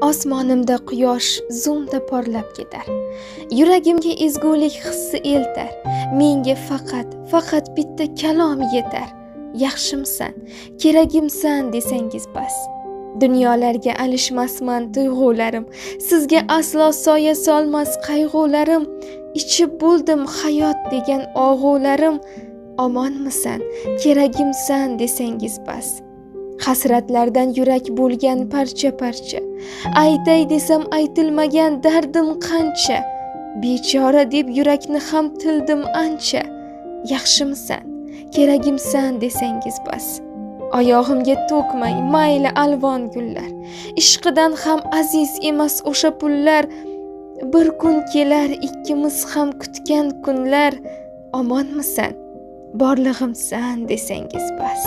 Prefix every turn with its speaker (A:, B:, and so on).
A: osmonimda quyosh zumda porlab ketar. Yuragimga ezgulik hissi eltar. Menga faqat faqat bitta kalom yetar. Yaxshimsan keragimsan desangiz bas. Dunyolarga alishmasman tuyg'ularim. Sizga aslo soya solmas qayg'ularim. Ichib bo'ldim hayot degan og'ularim. Omonmisan keragimsan desangiz bas. Hasratlardan yurak bo'lgan parcha parcha. Aytay desam aytilmagan dardim qancha? Bechora deb yurakni ham tildim ancha. Yaxshimisan keragimsan desangiz bas. Oyog'imga to'kmang mayli alvon gullar. Ishqidan ham aziz emas o'sha pullar. Bir kun kelar ikkimiz ham kutgan kunlar. Omonmisan borlig'imsan desangiz bas.